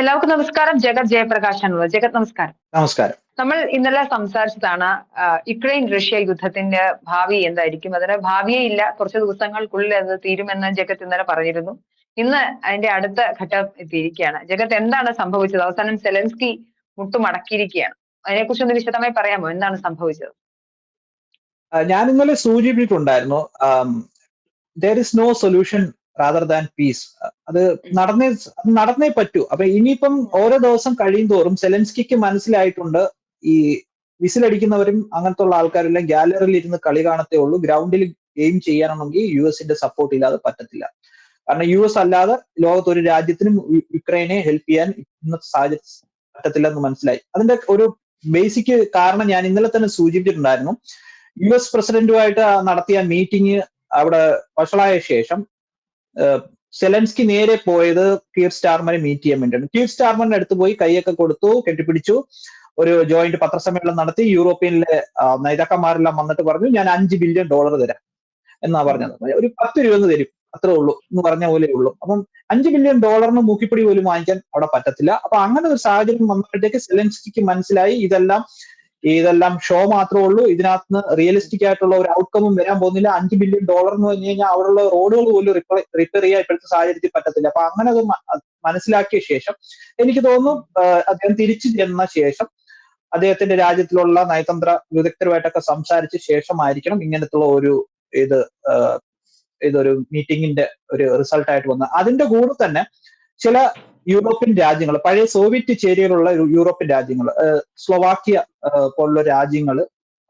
എല്ലാവർക്കും നമസ്കാരം. ജഗത് ജയപ്രകാശാണുള്ളത്. ജഗത് നമസ്കാരം. നമസ്കാരം. നമ്മൾ ഇന്നലെ സംസാരിച്ചതാണ് യുക്രൈൻ റഷ്യ യുദ്ധത്തിന്റെ ഭാവി എന്തായിരിക്കും അതിന് ഭാവിയേ ഇല്ല കുറച്ച് ദിവസങ്ങൾക്കുള്ളിൽ അത് തീരുമെന്ന് ജഗത് ഇന്നലെ പറഞ്ഞിരുന്നു. ഇന്ന് അതിന്റെ അടുത്ത ഘട്ടം എത്തിയിരിക്കുകയാണ്. ജഗത് എന്താണ് സംഭവിച്ചത്? അവസാനം സെലൻസ്കി മുട്ടുമടക്കിയിരിക്കുകയാണ്. അതിനെക്കുറിച്ച് ഒന്ന് വിശദമായി പറയാമോ? എന്താണ് സംഭവിച്ചത്? ഞാൻ ഇന്നലെ സൂചിപ്പിച്ചിട്ടുണ്ടായിരുന്നു there is no solution rather than peace അത് നടന്നേ നടന്നേ പറ്റൂ. അപ്പൊ ഇനിയിപ്പം ഓരോ ദിവസം കഴിയും തോറും സെലൻസ്കിക്ക് മനസ്സിലായിട്ടുണ്ട് ഈ വിസിലടിക്കുന്നവരും അങ്ങനത്തെ ഉള്ള ആൾക്കാരെല്ലാം ഗാലറിയിൽ ഇരുന്ന് കളി കാണത്തേ ഉള്ളൂ. ഗ്രൗണ്ടിൽ ഗെയിം ചെയ്യാനാണെങ്കിൽ യു എസിന്റെ സപ്പോർട്ട് ഇല്ലാതെ പറ്റത്തില്ല. കാരണം യു എസ് അല്ലാതെ ലോകത്ത് ഒരു രാജ്യത്തിനും യുക്രൈനെ ഹെൽപ്പ് ചെയ്യാൻ ഇന്നത്തെ സാഹചര്യം പറ്റത്തില്ലെന്ന് മനസ്സിലായി. അതിന്റെ ഒരു ബേസിക് കാരണം ഞാൻ ഇന്നലെ തന്നെ സൂചിപ്പിച്ചിട്ടുണ്ടായിരുന്നു. യു എസ് പ്രസിഡന്റുമായിട്ട് നടത്തിയ മീറ്റിംഗ് അവിടെ വഷളായ ശേഷം സെലൻസ്കി നേരെ പോയത് കീർ സ്റ്റാർമനെ മീറ്റ് ചെയ്യാൻ വേണ്ടിയാണ്. കീർ സ്റ്റാർമറിന്റെ അടുത്ത് പോയി കൈയൊക്കെ കൊടുത്തു കെട്ടിപ്പിടിച്ചു. ഒരു ജോയിന്റ് പത്രസമ്മേളനം നടത്തി. യൂറോപ്യനിലെ നേതാക്കന്മാരെല്ലാം വന്നിട്ട് പറഞ്ഞു ഞാൻ അഞ്ച് ബില്യൺ ഡോളർ തരാം. എന്നാ പറഞ്ഞത്. ഒരു പത്ത് രൂപ എന്ന് തരും. അത്രേ ഉള്ളൂ എന്ന് പറഞ്ഞ പോലെ ഉള്ളൂ. അപ്പം അഞ്ച് ബില്യൺ ഡോളറിന് മൂക്കിപ്പിടി പോലും വാങ്ങിക്കാൻ അവിടെ പറ്റത്തില്ല. അപ്പൊ അങ്ങനെ ഒരു സാഹചര്യം വന്നപ്പോഴത്തേക്ക് സെലൻസ്കിക്ക് മനസ്സിലായി ഇതെല്ലാം ഇതെല്ലാം ഷോ മാത്രമേ ഉള്ളൂ. ഇതിനകത്ത് റിയലിസ്റ്റിക് ആയിട്ടുള്ള ഒരു ഔട്ട്കമും വരാൻ പോകുന്നില്ല. അഞ്ച് ബില്യൺ ഡോളർ എന്ന് പറഞ്ഞു കഴിഞ്ഞാൽ അവിടെയുള്ള റോഡുകൾ പോലും റിപ്പയർ ചെയ്യാൻ ഇപ്പോഴത്തെ സാഹചര്യത്തിൽ പറ്റത്തില്ല. അപ്പൊ അങ്ങനെ അത് മനസ്സിലാക്കിയ ശേഷം എനിക്ക് തോന്നുന്നു അദ്ദേഹം തിരിച്ചു ചെന്ന ശേഷം അദ്ദേഹത്തിന്റെ രാജ്യത്തിലുള്ള നയതന്ത്ര വിദഗ്ധരുമായിട്ടൊക്കെ സംസാരിച്ച ശേഷമായിരിക്കണം ഇങ്ങനത്തുള്ള ഒരു ഇത് ഇതൊരു മീറ്റിംഗിന്റെ ഒരു റിസൾട്ട് ആയിട്ട് വന്നത്. അതിന്റെ കൂടെ തന്നെ ചില യൂറോപ്യൻ രാജ്യങ്ങൾ പഴയ സോവിയറ്റ് ചേരിയിലുള്ള യൂറോപ്യൻ രാജ്യങ്ങൾ സ്ലൊവാക്യ പോലുള്ള രാജ്യങ്ങൾ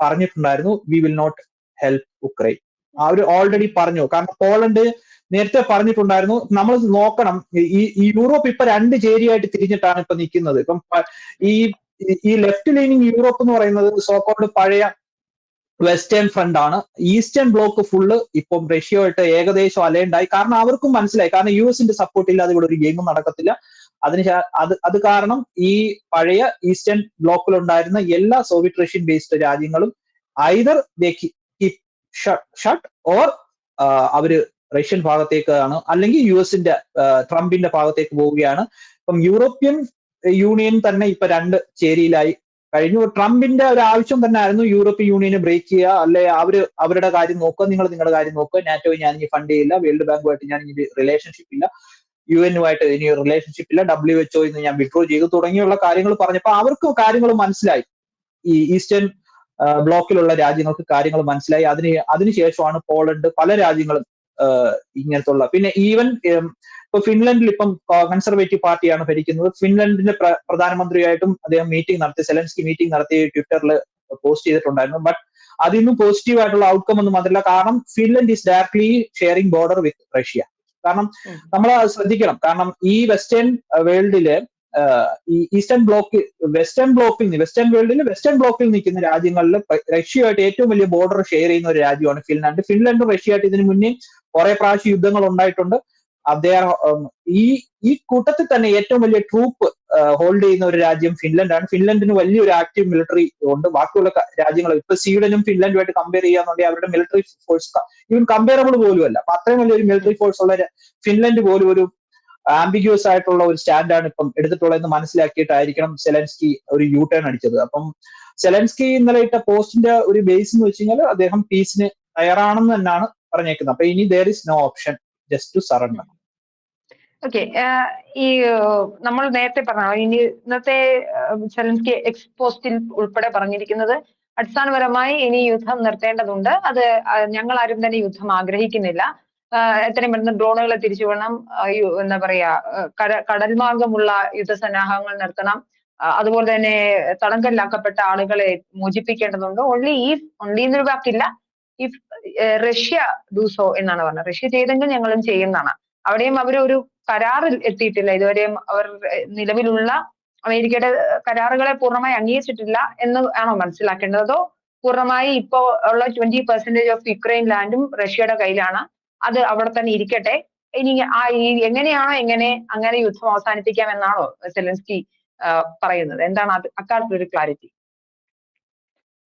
പറഞ്ഞിട്ടുണ്ടായിരുന്നു we will not help Ukraine our already പറഞ്ഞു കാരണം പോളണ്ട് നേരത്തെ പറഞ്ഞിട്ടുണ്ടായിരുന്നു നമ്മൾ നോക്കണം ഈ യൂറോപ്പ് ഇപ്പൊ രണ്ട് ചേരിയായിട്ട് തിരിഞ്ഞിട്ടാണ് ഇപ്പൊ നിൽക്കുന്നത് ഇപ്പം ഈ ഈ ലെഫ്റ്റ് ലീനിങ് യൂറോപ്പ് എന്ന് പറയുന്നത് സോക്കോൾഡ് പഴയ വെസ്റ്റേൺ ഫ്രണ്ട് ആണ്. ഈസ്റ്റേൺ ബ്ലോക്ക് ഫുള്ള് ഇപ്പം റഷ്യയുമായിട്ട് ഏകദേശം അലയുണ്ടായി കാരണം അവർക്കും മനസ്സിലായി. കാരണം യു എസിന്റെ സപ്പോർട്ട് ഇല്ലാതെ ഇവിടെ ഒരു ഗെയിമും നടക്കത്തില്ല. അതിന് അത് അത് കാരണം ഈ പഴയ ഈസ്റ്റേൺ ബ്ലോക്കിൽ ഉണ്ടായിരുന്ന എല്ലാ സോവിയറ്റ് റഷ്യൻ ബേസ്ഡ് രാജ്യങ്ങളും ഐദർ ഷട്ട് ഓർ അവർ റഷ്യൻ ഭാഗത്തേക്കാണ് അല്ലെങ്കിൽ യു എസിന്റെ ട്രംപിന്റെ ഭാഗത്തേക്ക് പോവുകയാണ്. ഇപ്പം യൂറോപ്യൻ യൂണിയൻ തന്നെ ഇപ്പൊ രണ്ട് ചേരിയിലായി. കഴിഞ്ഞു. ട്രംപിന്റെ ഒരു ആവശ്യം തന്നെ ആയിരുന്നു യൂറോപ്യൻ യൂണിയനെ ബ്രേക്ക് ചെയ്യുക. അല്ലെ അവർ അവരുടെ കാര്യം നോക്കുക. നിങ്ങൾ നിങ്ങളുടെ കാര്യം നോക്കുക. നാറ്റോ ഞാൻ ഇനി ഫണ്ട് ചെയ്യില്ല. വേൾഡ് ബാങ്കുമായിട്ട് ഞാൻ ഇനി റിലേഷൻഷിപ്പ് ഇല്ല. യു എനുമായിട്ട് ഇനി റിലേഷൻഷിപ്പ് ഇല്ല. ഡബ്ല്യു എച്ച്ഒ ഇന്ന് ഞാൻ വിഡ്രോ ചെയ്തു. തുടങ്ങിയുള്ള കാര്യങ്ങൾ പറഞ്ഞപ്പോൾ അവർക്ക് കാര്യങ്ങൾ മനസ്സിലായി. ഈ ഈസ്റ്റേൺ ബ്ലോക്കിലുള്ള രാജ്യങ്ങൾക്ക് കാര്യങ്ങൾ മനസ്സിലായി. അതിന് അതിനുശേഷമാണ് പോളണ്ട് പല രാജ്യങ്ങളും ഇങ്ങനത്തുള്ള. പിന്നെ ഈവൻ ഇപ്പൊ ഫിൻലൻഡിൽ ഇപ്പം കൺസർവേറ്റീവ് പാർട്ടിയാണ് ഭരിക്കുന്നത്. ഫിൻലൻഡിന്റെ പ്ര- പ്രധാനമന്ത്രിയായിട്ടും അദ്ദേഹം മീറ്റിംഗ് നടത്തി സെലൻസ്കി മീറ്റിംഗ് നടത്തി ട്വിറ്ററിൽ പോസ്റ്റ് ചെയ്തിട്ടുണ്ടായിരുന്നു. ബട്ട് അതിന്നും പോസിറ്റീവ് ആയിട്ടുള്ള ഔട്ട്കം ഒന്നും വന്നില്ല കാരണം Finland is directly sharing border with Russia കാരണം. നമ്മൾ ശ്രദ്ധിക്കണം. കാരണം ഈ വെസ്റ്റേൺ വേൾഡിൽ ഈ ഈസ്റ്റേൺ ബ്ലോക്ക് വെസ്റ്റേൺ ബ്ലോക്കിൽ വെസ്റ്റേൺ വേൾഡിൽ വെസ്റ്റേൺ ബ്ലോക്കിൽ നിൽക്കുന്ന രാജ്യങ്ങളിൽ റഷ്യയുമായിട്ട് ഏറ്റവും വലിയ ബോർഡർ ഷെയർ ചെയ്യുന്ന ഒരു രാജ്യമാണ് ഫിൻലാൻഡ്. ഫിൻലാൻഡും റഷ്യയായിട്ട് ഇതിനു മുന്നേ കുറെ പ്രാവശ്യം യുദ്ധങ്ങൾ ഉണ്ടായിട്ടുണ്ട്. ഈ ഈ കൂട്ടത്തിൽ തന്നെ ഏറ്റവും വലിയ ട്രൂപ്പ് ഹോൾഡ് ചെയ്യുന്ന ഒരു രാജ്യം ഫിൻലൻഡാണ്. ഫിൻലൻഡിന് വലിയൊരു ആക്റ്റീവ് മിലിറ്ററി ഉണ്ട്. ബാക്കിയുള്ള രാജ്യങ്ങൾ ഇപ്പൊ സ്വീഡനും ഫിൻലൻഡുമായിട്ട് കമ്പയർ ചെയ്യാന്നുണ്ടെങ്കിൽ അവരുടെ മിലിറ്ററി ഫോഴ്സ് ഇവൻ കമ്പയറബിൾ പോലും അപ്പൊ അത്രയും വലിയൊരു മിലിറ്ററി ഫോഴ്സ് ഉള്ള ഫിൻലൻഡ് പോലും ഒരു ആംബിഗ്യൂസ് ആയിട്ടുള്ള ഒരു സ്റ്റാൻഡാണ് ഇപ്പം എടുത്തിട്ടുള്ളതെന്ന് മനസ്സിലാക്കിയിട്ടായിരിക്കണം സെലൻസ്കി ഒരു യു ടേൺ അടിച്ചത്. അപ്പം സെലൻസ്കി ഇന്നലെ ഇട്ട പോസ്റ്റിന്റെ ഒരു ബേസ് എന്ന് വെച്ച് കഴിഞ്ഞാൽ അദ്ദേഹം പീസിന് തയ്യാറാണെന്ന് തന്നെയാണ് പറഞ്ഞേക്കുന്നത്. അപ്പൊ ഇനി there is no option just to surrender okay ഈ നമ്മൾ നേരത്തെ പറഞ്ഞ ഇനി ഇന്നത്തെ സെലൻസ്കി എക്സ്പോസ്റ്റിൽ ഉൾപ്പെടെ പറഞ്ഞിരിക്കുന്നത് അടിസ്ഥാനപരമായി ഇനി യുദ്ധം നിർത്തേണ്ടതുണ്ട്. അത് ഞങ്ങൾ ആരും തന്നെ യുദ്ധം ആഗ്രഹിക്കുന്നില്ല. എത്രയും പെട്ടെന്ന് ഡ്രോണുകളെ തിരിച്ചു യു- എന്താ പറയാ കട കടൽ മാർഗമുള്ള യുദ്ധസന്നാഹങ്ങൾ നിർത്തണം. അതുപോലെ തന്നെ തടങ്കലിലാക്കപ്പെട്ട ആളുകളെ മോചിപ്പിക്കേണ്ടതുണ്ട്. ഓൺലി ഈ ഓൺലി എന്നൊരു വാക്കില്ല ഇഫ് റഷ്യ ഡൂസോ എന്നാണ് പറഞ്ഞത്. റഷ്യ ചെയ്തെങ്കിൽ ഞങ്ങളും ചെയ്യുന്നതാണ്. അവിടെയും അവർ ഒരു കരാറിൽ എത്തിയിട്ടില്ല. ഇതുവരെയും അവർ നിലവിലുള്ള അമേരിക്കയുടെ കരാറുകളെ പൂർണമായി അംഗീകരിച്ചിട്ടില്ല എന്ന് ആണോ മനസ്സിലാക്കേണ്ടത്? അതോ പൂർണമായി ഇപ്പോ ഉള്ള ട്വന്റി പെർസെന്റേജ് ഓഫ് യുക്രൈൻ ലാൻഡും റഷ്യയുടെ കയ്യിലാണ്? അത് അവിടെ തന്നെ ഇരിക്കട്ടെ. ഇനി ആ എങ്ങനെയാണോ എങ്ങനെ അങ്ങനെ യുദ്ധം അവസാനിപ്പിക്കാം എന്നാണോ സെലൻസ്കി പറയുന്നത്. എന്താണ് അത്? അക്കാര്യത്തിൽ ഒരു ക്ലാരിറ്റി.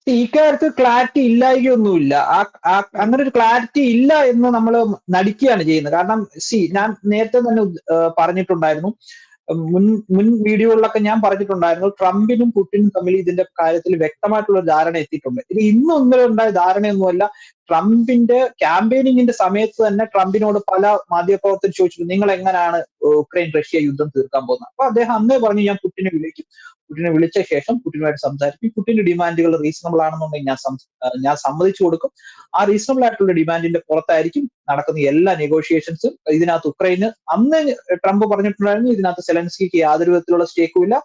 ഈ കാര്യത്തിൽ ക്ലാരിറ്റി ഇല്ലായികയൊന്നുമില്ല. ആ അങ്ങനെ ഒരു ക്ലാരിറ്റി ഇല്ല എന്ന് നമ്മൾ നടിക്കുകയാണ് ചെയ്യുന്നത്. കാരണം സി ഞാൻ നേരത്തെ തന്നെ പറഞ്ഞിട്ടുണ്ടായിരുന്നു. മുൻ മുൻ വീഡിയോകളിലൊക്കെ ഞാൻ പറഞ്ഞിട്ടുണ്ടായിരുന്നു ട്രംപിനും പുടിനും തമ്മിൽ ഇതിന്റെ കാര്യത്തിൽ വ്യക്തമായിട്ടുള്ള ധാരണ എത്തിയിട്ടുണ്ട്. ഇത് ഇന്നും ഇന്നലെ ഉണ്ടായ ധാരണയൊന്നുമല്ല. ട്രംപിന്റെ ക്യാമ്പയിനിങ്ങിന്റെ സമയത്ത് തന്നെ ട്രംപിനോട് പല മാധ്യമപ്രവർത്തകർ ചോദിച്ചിട്ടുണ്ട് നിങ്ങൾ എങ്ങനെയാണ് ഉക്രൈൻ റഷ്യ യുദ്ധം തീർക്കാൻ പോകുന്നത്? അപ്പൊ അദ്ദേഹം അന്നേ പറഞ്ഞു ഞാൻ പുടിനെ വിളിക്കും. പുടിനെ വിളിച്ച ശേഷം പുടിനുമായിട്ട് സംസാരിക്കും. പുടിന്റെ ഡിമാൻഡുകൾ റീസണബിൾ ആണെന്നുണ്ടെങ്കിൽ ഞാൻ ഞാൻ സമ്മതിച്ചു കൊടുക്കും. ആ റീസണബിൾ ആയിട്ടുള്ള ഡിമാൻഡിന്റെ പുറത്തായിരിക്കും നടക്കുന്ന എല്ലാ നെഗോഷിയേഷൻസും ഇതിനകത്ത് ഉക്രൈന് അന്ന് ട്രംപ് പറഞ്ഞിട്ടുണ്ടായിരുന്നു ഇതിനകത്ത് സെലൻസ്കിക്ക് യാതൊരു വിധത്തിലുള്ള സ്റ്റേക്കും ഇല്ല.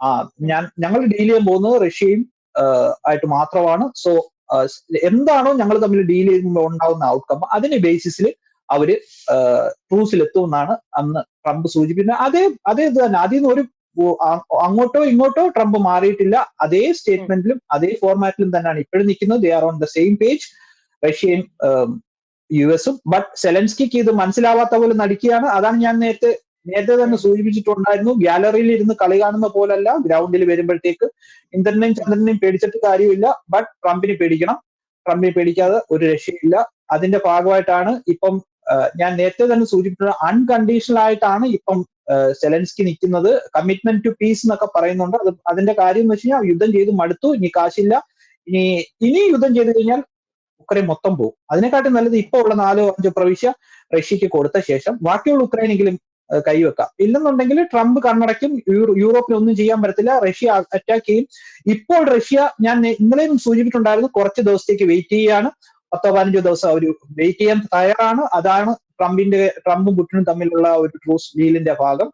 ആ ഞാൻ ഞങ്ങൾ ഡീൽ ചെയ്യാൻ പോകുന്നത് റഷ്യയും ആയിട്ട് മാത്രമാണ്. സോ എന്താണോ ഞങ്ങൾ തമ്മിൽ ഡീൽ ചെയ്യുമ്പോൾ ഉണ്ടാവുന്ന ഔട്ട്കം അതിന്റെ ബേസിസിൽ അവർ ട്രൂസിലെത്തുമെന്നാണ് അന്ന് ട്രംപ് സൂചിപ്പിക്കുന്നത്. അതേ അതേ ഇത് തന്നെ. അതിൽ നിന്ന് ഒരു അങ്ങോട്ടോ ഇങ്ങോട്ടോ ട്രംപ് മാറിയിട്ടില്ല. അതേ സ്റ്റേറ്റ്മെന്റിലും അതേ ഫോർമാറ്റിലും തന്നെയാണ് ഇപ്പോഴും നിൽക്കുന്നത്. They are on the same page റഷ്യയും യു എസും. ബട്ട് സെലൻസ്കിക്ക് ഇത് മനസ്സിലാവാത്ത പോലെ നടിക്കുകയാണ്. അതാണ് ഞാൻ നേരത്തെ നേരത്തെ തന്നെ സൂചിപ്പിച്ചിട്ടുണ്ടായിരുന്നു. ഗാലറിയിൽ ഇരുന്ന് കളി കാണുന്ന പോലല്ല. ഗ്രൗണ്ടിൽ വരുമ്പോഴത്തേക്ക് ഇന്ദ്രനെയും ചന്ദ്രനെയും പേടിച്ചിട്ട് കാര്യമില്ല. ബട്ട് ട്രംപിനെ പേടിക്കണം. ട്രംപിനെ പേടിക്കാതെ ഒരു രക്ഷയില്ല. അതിന്റെ ഭാഗമായിട്ടാണ് ഇപ്പം ഞാൻ നേരത്തെ തന്നെ സൂചിപ്പിച്ചത് അൺകണ്ടീഷണൽ ആയിട്ടാണ് ഇപ്പം സെലൻസ്കി നിൽക്കുന്നത് കമ്മിറ്റ്മെന്റ് ടു പീസ് എന്നൊക്കെ പറയുന്നുണ്ട്. അത് അതിന്റെ കാര്യം എന്ന് വെച്ച് കഴിഞ്ഞാൽ യുദ്ധം ചെയ്ത് മടുത്തു ഇനി കാശില്ല. ഇനി ഇനി യുദ്ധം ചെയ്ത് കഴിഞ്ഞാൽ ഉക്രൈൻ മൊത്തം പോകും അതിനെക്കാട്ടും നല്ലത് ഇപ്പോൾ ഉള്ള നാലോ അഞ്ചോ പ്രവിശ്യ റഷ്യക്ക് കൊടുത്ത ശേഷം ബാക്കിയുള്ള ഉക്രൈനെങ്കിലും കൈവെക്കാം. ഇല്ലെന്നുണ്ടെങ്കിൽ ട്രംപ് കണ്ണടയ്ക്കും യൂറോ- യൂറോപ്പിന് ഒന്നും ചെയ്യാൻ പറ്റത്തില്ല. റഷ്യ അറ്റാക്ക് ചെയ്യും. ഇപ്പോൾ റഷ്യ ഞാൻ ഇന്നലെയും സൂചിപ്പിച്ചിട്ടുണ്ടായിരുന്നു കുറച്ച് ദിവസത്തേക്ക് വെയിറ്റ് ചെയ്യാണ്. പത്തോ പതിനഞ്ചോ ദിവസം അവർ വെയിറ്റ് ചെയ്യാൻ തയ്യാറാണ്. അതാണ് ട്രംപിന്റെ ട്രംപും പുട്ടിനും തമ്മിലുള്ള ഒരു ട്രൂസ് ഡീലിന്റെ ഭാഗം.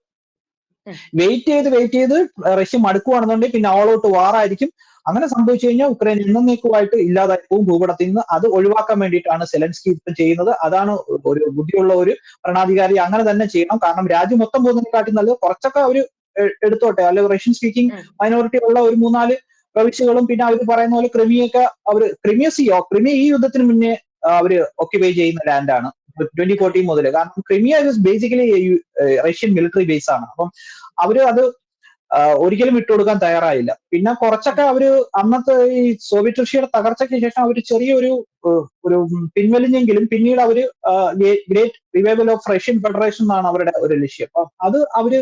വെയിറ്റ് ചെയ്ത് വെയിറ്റ് ചെയ്ത് റഷ്യ മടുക്കുവാണെന്നുണ്ടെങ്കിൽ പിന്നെ ഓൾ ഔട്ട് വാറായിരിക്കും. അങ്ങനെ സംഭവിച്ചു കഴിഞ്ഞാൽ ഉക്രൈൻ എന്നേക്കുമായിട്ട് ഇല്ലാതായി പോകും ഭൂപടത്തിൽ നിന്ന്. അത് ഒഴിവാക്കാൻ വേണ്ടിയിട്ടാണ് സെലൻസ്കി ഇപ്പം ചെയ്യുന്നത്. അതാണ് ഒരു ബുദ്ധിയുള്ള ഒരു ഭരണാധികാരി അങ്ങനെ തന്നെ ചെയ്യണം. കാരണം രാജ്യം മൊത്തം പോകുന്നതിനെക്കാട്ടി നല്ലത് കുറച്ചൊക്കെ അവർ എടുത്തോട്ടെ. അല്ലെങ്കിൽ റഷ്യൻ സ്പീക്കിംഗ് മൈനോറിറ്റി ഉള്ള ഒരു മൂന്നാൽ പ്രവിശ്യകളും പിന്നെ അവർ പറയുന്ന പോലെ ക്രിമിയൊക്കെ അവർ ക്രിമിയ സിയോ ക്രിമിയ ഈ യുദ്ധത്തിന് മുന്നേ അവർ ഒക്യുപൈ ചെയ്യുന്ന ലാൻഡാണ് ട്വന്റി ഫോർട്ടീൻ മുതൽ കാരണം Crimea basically Russian military base ആണ്. അപ്പം അവർ അത് ഒരിക്കലും വിട്ടുകൊടുക്കാൻ തയ്യാറായില്ല. പിന്നെ കുറച്ചൊക്കെ അവർ അന്നത്തെ ഈ സോവിയറ്റ് റഷ്യയുടെ തകർച്ചയ്ക്ക് ശേഷം അവർ ചെറിയൊരു ഒരു പിൻവലിഞ്ഞെങ്കിലും പിന്നീട് അവർ great revival of Russian federation എന്നാണ് അവരുടെ ഒരു ലക്ഷ്യം. അപ്പൊ അത് അവർ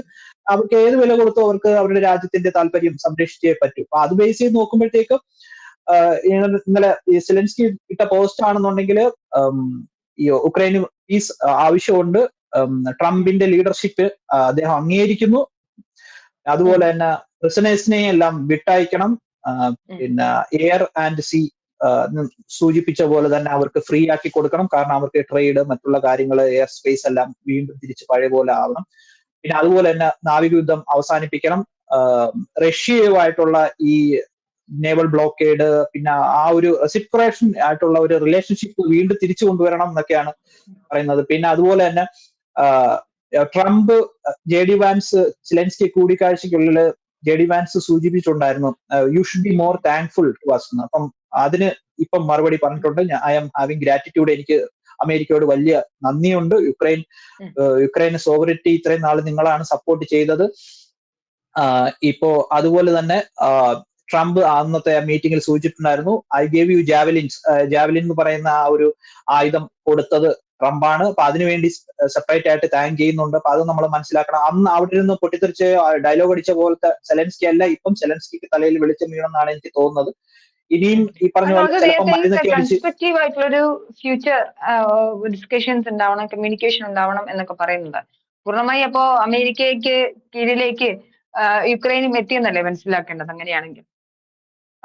അവർക്ക് ഏത് വില കൊടുത്തു അവർക്ക് അവരുടെ രാജ്യത്തിന്റെ താല്പര്യം സംരക്ഷിച്ചേ പറ്റൂ. അപ്പൊ അത് ബേസ് ചെയ്ത് നോക്കുമ്പോഴത്തേക്കും ഇന്നലെ സെലൻസ്കി ഇട്ട പോസ്റ്റ് ആണെന്നുണ്ടെങ്കിൽ ഈ ഉക്രൈന് പീസ് ആവശ്യമുണ്ട്. ട്രംപിന്റെ ലീഡർഷിപ്പ് അദ്ദേഹം അംഗീകരിക്കുന്നു. അതുപോലെ തന്നെ പ്രിസണേഴ്സിനെ എല്ലാം വിട്ടയക്കണം. പിന്നെ എയർ ആൻഡ് സി സൂചിപ്പിച്ച പോലെ തന്നെ അവർക്ക് ഫ്രീ ആക്കി കൊടുക്കണം. കാരണം അവർക്ക് ട്രേഡ് മറ്റുള്ള കാര്യങ്ങൾ എയർ സ്പേസ് എല്ലാം വീണ്ടും തിരിച്ച് പഴയ പോലെ ആവണം. പിന്നെ അതുപോലെ തന്നെ നാവിക യുദ്ധം അവസാനിപ്പിക്കണം റഷ്യയുമായിട്ടുള്ള ഈ നേവൽ ബ്ലോക്കേഡ് പിന്നെ ആ ഒരു റെസിപ്രേഷൻ ആയിട്ടുള്ള ഒരു റിലേഷൻഷിപ്പ് വീണ്ടും തിരിച്ചു കൊണ്ടുവരണം എന്നൊക്കെയാണ് പറയുന്നത്. പിന്നെ അതുപോലെ തന്നെ ആ, Trump J D Vance Zelensky കൂടിക്കാഴ്ചയ്ക്കുള്ളിൽ J D Vance സൂചിപ്പിച്ചിട്ടുണ്ടായിരുന്നു you should be more thankful to us എന്ന്. അപ്പം അതിന് ഇപ്പം മറുപടി പറഞ്ഞിട്ടുണ്ട്. ഐ എം ഹാവിംഗ് ഗ്രാറ്റിറ്റ്യൂഡ് എനിക്ക് അമേരിക്കയോട് വലിയ നന്ദിയുണ്ട്. യുക്രൈൻ യുക്രൈൻ യുക്രൈന് സോവറിറ്റി ഇത്രയും നാൾ നിങ്ങളാണ് സപ്പോർട്ട് ചെയ്തത്. ഇപ്പോ അതുപോലെ തന്നെ ട്രംപ് അന്നത്തെ മീറ്റിംഗിൽ സൂചിച്ചിട്ടുണ്ടായിരുന്നു I gave you javelins javelin എന്ന് പറയുന്ന ആ ഒരു ആയുധം കൊടുത്തത് ട്രംപാണ്. അപ്പൊ അതിനുവേണ്ടി സെപ്പറേറ്റ് ആയിട്ട് താങ്ക് ചെയ്യുന്നുണ്ട്. അപ്പൊ അത് നമ്മൾ മനസ്സിലാക്കണം. അന്ന് അവിടെ നിന്ന് പൊട്ടിത്തെറിച്ച് ഡയലോഗ് അടിച്ച പോലത്തെ സെലൻസ്കി അല്ല ഇപ്പം സെലൻസ്കിക്ക് തലയിൽ വെളിച്ചം വീണെന്നാണ് എനിക്ക് തോന്നുന്നത്. ഇനിയും ഈ പറഞ്ഞ പോലെ നമുക്ക് ചിലപ്പോൾ മരുന്നൊക്കെ അടിച്ച് ഫ്യൂച്ചർ ഡിസ്കഷൻസ് ഉണ്ടാവണം കമ്മ്യൂണിക്കേഷൻ ഉണ്ടാവണം എന്നൊക്കെ പറയുന്നുണ്ട് പൂർണമായി അപ്പോ അമേരിക്കയ്ക്ക് കീഴിലേക്ക് യുക്രൈനും എത്തിയെന്നല്ലേ മനസ്സിലാക്കേണ്ടത് അങ്ങനെയാണെങ്കിൽ?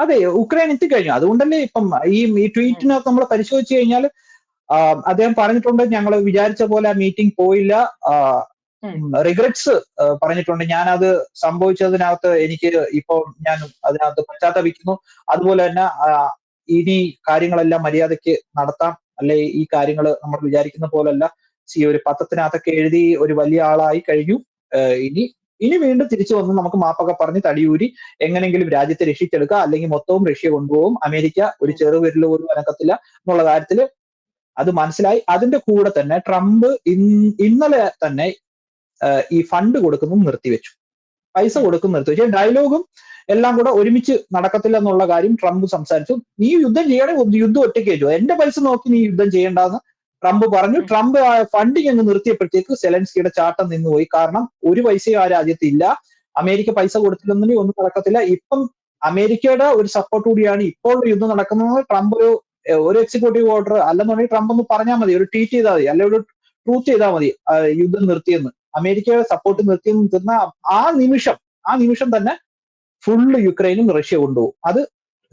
അതെ ഉക്രൈൻ എത്തിക്കഴിഞ്ഞു. അതുകൊണ്ടല്ലേ ഇപ്പം ഈ ഈ ട്വീറ്റിനകത്ത് നമ്മൾ പരിശോധിച്ചു കഴിഞ്ഞാൽ അദ്ദേഹം പറഞ്ഞിട്ടുണ്ട് ഞങ്ങൾ വിചാരിച്ച പോലെ ആ മീറ്റിംഗ് പോയില്ല. റിഗ്രറ്റ്സ് പറഞ്ഞിട്ടുണ്ട്. ഞാനത് സംഭവിച്ചതിനകത്ത് എനിക്ക് ഇപ്പോൾ ഞാൻ അതിനകത്ത് പശ്ചാത്തപിക്കുന്നു. അതുപോലെ തന്നെ ഇനി കാര്യങ്ങളെല്ലാം മര്യാദയ്ക്ക് നടത്താം. അല്ലെ ഈ കാര്യങ്ങൾ നമ്മൾ വിചാരിക്കുന്ന പോലല്ല. ഈ ഒരു പത്രത്തിനകത്തൊക്കെ എഴുതി ഒരു വലിയ ആളായി കഴിഞ്ഞു. ഇനി ഇനി വീണ്ടും തിരിച്ചു വന്ന് നമുക്ക് മാപ്പൊക്കെ പറഞ്ഞ് തടിയൂരി എങ്ങനെങ്കിലും രാജ്യത്തെ രക്ഷിച്ചെടുക്കുക അല്ലെങ്കിൽ മൊത്തവും റഷ്യ കൊണ്ടുപോകും അമേരിക്ക ഒരു ചെറുവിരൽ പോലും അനക്കത്തില്ല എന്നുള്ള കാര്യത്തിൽ അത് മനസ്സിലായി. അതിന്റെ കൂടെ തന്നെ ട്രംപ് ഇന്നലെ തന്നെ ഈ ഫണ്ട് കൊടുക്കുന്നത് നിർത്തിവെച്ചു. പൈസ കൊടുക്കുന്നത് നിർത്തിവെച്ചു. ഡയലോഗും എല്ലാം കൂടെ ഒരുമിച്ച് നടക്കത്തില്ല എന്നുള്ള കാര്യം ട്രംപ് സംസാരിച്ചു. നീ യുദ്ധം ചെയ്യണേ യുദ്ധം ഒറ്റയ്ക്ക് വെച്ചു. എന്റെ പൈസ നോക്കി നീ യുദ്ധം ചെയ്യേണ്ടെന്ന് ട്രംപ് പറഞ്ഞു. ട്രംപ് ഫണ്ടിങ് അങ്ങ് നിർത്തിയപ്പോഴത്തേക്ക് സെലൻസ്കിയുടെ ചാട്ടം നിന്നുപോയി കാരണം ഒരു പൈസയും ആ രാജ്യത്ത് ഇല്ല അമേരിക്ക പൈസ കൊടുത്തില്ലെന്നുണ്ടെങ്കിൽ ഒന്നും നടക്കത്തില്ല. ഇപ്പം അമേരിക്കയുടെ ഒരു സപ്പോർട്ട് കൂടിയാണ് ഇപ്പോൾ യുദ്ധം നടക്കുന്നത് ട്രംപ് ഒരു ഒരു എക്സിക്യൂട്ടീവ് ഓർഡർ അല്ലെന്നുണ്ടെങ്കിൽ ട്രംപ് ഒന്ന് പറഞ്ഞാൽ മതി. ഒരു ട്വീറ്റ് ചെയ്താൽ മതി. അല്ലെ ഒരു ട്രൂത്ത് ചെയ്താൽ മതി യുദ്ധം നിർത്തിയെന്ന്. അമേരിക്കയുടെ സപ്പോർട്ട് നിർത്തിയെന്ന് തന്ന ആ നിമിഷം ആ നിമിഷം തന്നെ ഫുള്ള് യുക്രൈനും റഷ്യ കൊണ്ടുപോകും. അത്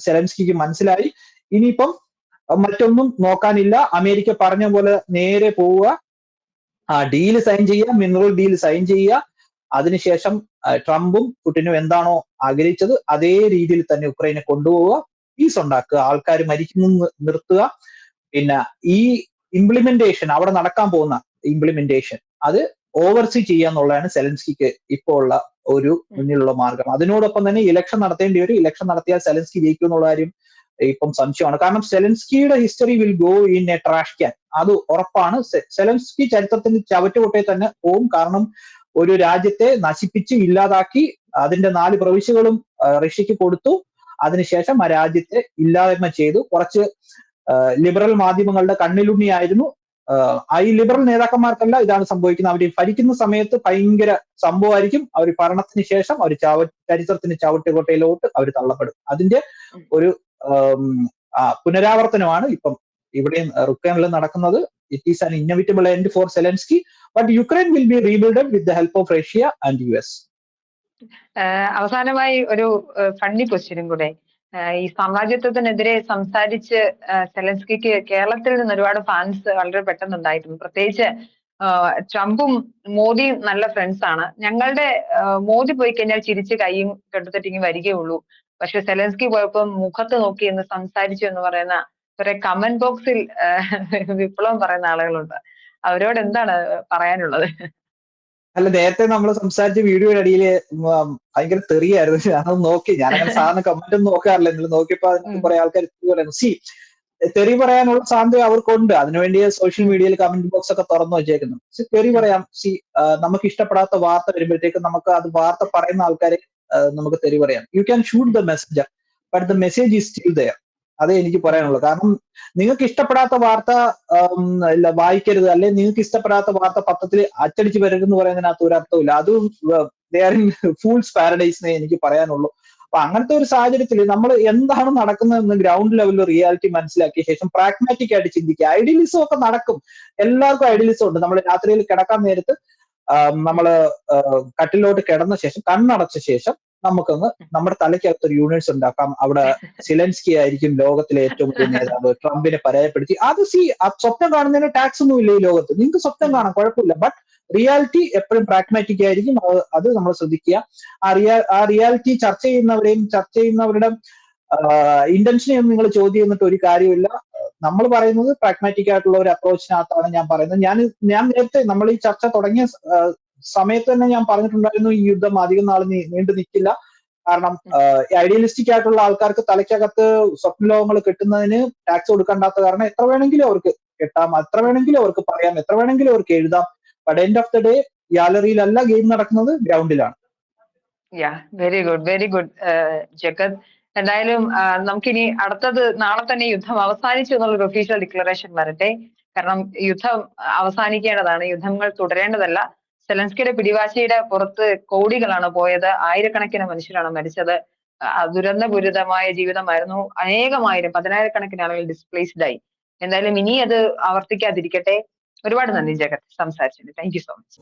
സെലൻസ്കിക്ക് മനസ്സിലായി. ഇനിയിപ്പം മറ്റൊന്നും നോക്കാനില്ല. അമേരിക്ക പറഞ്ഞ പോലെ നേരെ പോവുക. ആ ഡീൽ സൈൻ ചെയ്യുക മിനറൽ ഡീൽ സൈൻ ചെയ്യുക. അതിനുശേഷം ട്രംപും പുടിനും എന്താണോ ആഗ്രഹിച്ചത് അതേ രീതിയിൽ തന്നെ ഉക്രൈനെ കൊണ്ടുപോവുക. പീസ് ഉണ്ടാക്കുക. ആൾക്കാർ മരിക്കുന്നു നിർത്തുക. പിന്നെ ഈ ഇംപ്ലിമെന്റേഷൻ അവിടെ നടക്കാൻ പോകുന്ന ഇംപ്ലിമെന്റേഷൻ അത് ഓവർസീ ചെയ്യുക എന്നുള്ളതാണ് സെലൻസ്കിക്ക് ഇപ്പോൾ ഉള്ള ഒരു മുന്നിലുള്ള മാർഗം. അതിനോടൊപ്പം തന്നെ ഇലക്ഷൻ നടത്തേണ്ടി വരും. ഇലക്ഷൻ നടത്തിയാൽ സെലൻസ്കി ജയിക്കും എന്നുള്ള കാര്യം ഇപ്പം സംശയമാണ്. കാരണം സെലൻസ്കിയുടെ history will go in a trash can അത് ഉറപ്പാണ്. സെലൻസ്കി ചരിത്രത്തിന് ചവറ്റുകൊട്ടെ തന്നെ പോവും. കാരണം ഒരു രാജ്യത്തെ നശിപ്പിച്ച് ഇല്ലാതാക്കി അതിന്റെ നാല് പ്രവിശ്യകളും റഷ്യക്ക് കൊടുത്തു. അതിനുശേഷം ആ രാജ്യത്തെ ഇല്ലായ്മ ചെയ്തു. കുറച്ച് ലിബറൽ മാധ്യമങ്ങളുടെ കണ്ണിലുണ്ണിയായിരുന്നു. ഈ ലിബറൽ നേതാക്കന്മാർക്കല്ല ഇതാണ് സംഭവിക്കുന്നത്. അവർ ഭരിക്കുന്ന സമയത്ത് ഭയങ്കര സംഭവമായിരിക്കും. അവർ ഭരണത്തിന് ശേഷം അവർ ചാവ ചരിത്രത്തിന് ചവിട്ടുകൊട്ടയിലോട്ട് അവർ തള്ളപ്പെടും. അതിന്റെ ഒരു പുനരാവർത്തനമാണ് ഇപ്പം ഇവിടെയും റുക്കാനിലും നടക്കുന്നത്. It is an inevitable end for Zelensky but Ukraine will be rebuilded with the help of Russia and U S അവസാനമായി ഒരു ഫണ്ണി ക്വസ്റ്റ്യനും കൂടെ. ഈ സാമ്രാജ്യത്വത്തിനെതിരെ സംസാരിച്ച് സെലൻസ്കിക്ക് കേരളത്തിൽ നിന്ന് ഒരുപാട് ഫാൻസ് വളരെ പെട്ടെന്ന് ഉണ്ടായിരുന്നു പ്രത്യേകിച്ച് ട്രംപും മോദിയും നല്ല ഫ്രണ്ട്സ് ആണ്. ഞങ്ങളുടെ മോദി പോയി കഴിഞ്ഞാൽ ചിരിച്ച് കൈയും കെടുത്തിട്ടിങ്ങി വരികയുള്ളൂ. പക്ഷെ സെലൻസ്കി പോയപ്പോൾ മുഖത്ത് നോക്കി എന്ന് സംസാരിച്ചു എന്ന് പറയുന്ന കുറെ കമന്റ് ബോക്സിൽ വിപ്ലവം പറയുന്ന ആളുകളുണ്ട്. അവരോട് എന്താണ് പറയാനുള്ളത്? അല്ല നേരത്തെ നമ്മൾ സംസാരിച്ച വീഡിയോയുടെ അടിയിൽ ഭയങ്കര തെറിയായിരുന്നു. ഞാനത് നോക്കി ഞാൻ അങ്ങനെ സാധാരണ കമന്റ് ഒന്നും നോക്കാറില്ല. എങ്കിലും നോക്കിയപ്പോ അതിന്. കുറെ ആൾക്കാർ പറയുന്നു. സി തെറി പറയാനുള്ള സാധ്യത അവർക്കുണ്ട്. അതിനുവേണ്ടി സോഷ്യൽ മീഡിയയിൽ കമന്റ് ബോക്സ് ഒക്കെ തുറന്നു വെച്ചേക്കുന്നു. തെറി പറയാം. സി നമുക്ക് ഇഷ്ടപ്പെടാത്ത വാർത്ത വരുമ്പോഴത്തേക്ക് നമുക്ക് അത് വാർത്ത പറയുന്ന ആൾക്കാരെ നമുക്ക് തെറി പറയാം you can shoot the message but the message is still there അതേ എനിക്ക് പറയാനുള്ളൂ. കാരണം നിങ്ങൾക്ക് ഇഷ്ടപ്പെടാത്ത വാർത്ത വായിക്കരുത്. അല്ലെങ്കിൽ നിങ്ങൾക്ക് ഇഷ്ടപ്പെടാത്ത വാർത്ത പത്രത്തിൽ അച്ചടിച്ച് വരരുതെന്ന് പറയുന്നതിനകത്ത് ഒരു അർത്ഥമില്ല. അത് ഫൂൾസ് പാരഡൈസിനെ എനിക്ക് പറയാനുള്ളൂ. അപ്പൊ അങ്ങനത്തെ ഒരു സാഹചര്യത്തിൽ നമ്മൾ എന്താണ് നടക്കുന്നതെന്ന് ഗ്രൗണ്ട് ലെവലിൽ റിയാലിറ്റി മനസ്സിലാക്കിയ ശേഷം പ്രാഗ്മാറ്റിക് ആയിട്ട് ചിന്തിക്കുക. ഐഡിയലിസം ഒക്കെ നടക്കും. എല്ലാവർക്കും ഐഡിയലിസം ഉണ്ട്. നമ്മൾ രാത്രിയിൽ കിടക്കാൻ നേരത്ത് നമ്മൾ കട്ടിലോട്ട് കിടന്ന ശേഷം കണ്ണടച്ച ശേഷം നമുക്കൊന്ന് നമ്മുടെ തലയ്ക്കകത്ത് ഒരു യൂണിറ്റ്സ് ഉണ്ടാക്കാം. അവിടെ സിലൻസ്കി ആയിരിക്കും ലോകത്തിലെ ഏറ്റവും വലിയ നേതാവ്. ട്രംപിനെ പരാജയപ്പെടുത്തി. അത് സി സ്വപ്നം കാണുന്നതിന് ടാക്സ് ഒന്നും ഇല്ല ഈ ലോകത്ത്. നിങ്ങൾക്ക് സ്വപ്നം കാണാം കുഴപ്പമില്ല. ബട്ട് റിയാലിറ്റി എപ്പോഴും പ്രാഗ്മാറ്റിക് ആയിരിക്കും. അത് നമ്മൾ ശ്രദ്ധിക്കുക. ആ റിയാ ആ റിയാലിറ്റി ചർച്ച ചെയ്യുന്നവരെയും ചർച്ച ചെയ്യുന്നവരുടെ ഇന്റൻഷനെയൊന്നും നിങ്ങൾ ചോദ്യം ചെയ്തിട്ട് ഒരു കാര്യമില്ല നമ്മൾ പറയുന്നത് പ്രാഗ്മാറ്റിക് ആയിട്ടുള്ള ഒരു അപ്രോച്ചിനകത്താണ് ഞാൻ പറയുന്നത്. ഞാൻ ഞാൻ നേരത്തെ നമ്മൾ ഈ ചർച്ച തുടങ്ങിയ സമയത്ത് തന്നെ ഞാൻ പറഞ്ഞിട്ടുണ്ടായിരുന്നു ഈ യുദ്ധം അധികം നാൾ നീണ്ടു നിൽക്കില്ല. കാരണം ഐഡിയലിസ്റ്റിക് ആയിട്ടുള്ള ആൾക്കാർക്ക് തലയ്ക്കകത്ത് സ്വപ്നലോകങ്ങൾ കിട്ടുന്നതിന് ടാക്സ് കൊടുക്കണ്ടാത്ത കാരണം എത്ര വേണമെങ്കിലും അവർക്ക് കിട്ടാം എത്ര വേണമെങ്കിലും അവർക്ക് പറയാം എത്ര വേണമെങ്കിലും അവർക്ക് എഴുതാം. But end of the day ഗാലറിയിലല്ല game നടക്കുന്നത് ഗ്രൗണ്ടിലാണ്. Yeah very good very good Jagat എന്തായാലും നമുക്കിനി അടുത്തത് നാളെ തന്നെ യുദ്ധം അവസാനിച്ചു എന്നുള്ളൊരു ഒഫീഷ്യൽ ഡിക്ലറേഷൻ വരട്ടെ. കാരണം യുദ്ധം അവസാനിക്കേണ്ടതാണ് യുദ്ധങ്ങൾ തുടരേണ്ടതല്ല. സെലൻസ്കിയുടെ പിടിവാശിയുടെ പുറത്ത് കോടികളാണ് പോയത്. ആയിരക്കണക്കിന് മനുഷ്യരാണ് മരിച്ചത്. ദുരന്തപൂരിതമായ ജീവിതമായിരുന്നു. അനേകമായിരം പതിനായിരക്കണക്കിന് ആളുകൾ ഡിസ്പ്ലേസ്ഡ് ആയി. എന്തായാലും ഇനി അത് ആവർത്തിക്കാതിരിക്കട്ടെ. ഒരുപാട് നന്ദി ജഗത്. സംസാരിച്ചത് താങ്ക് യു സോ മച്ച്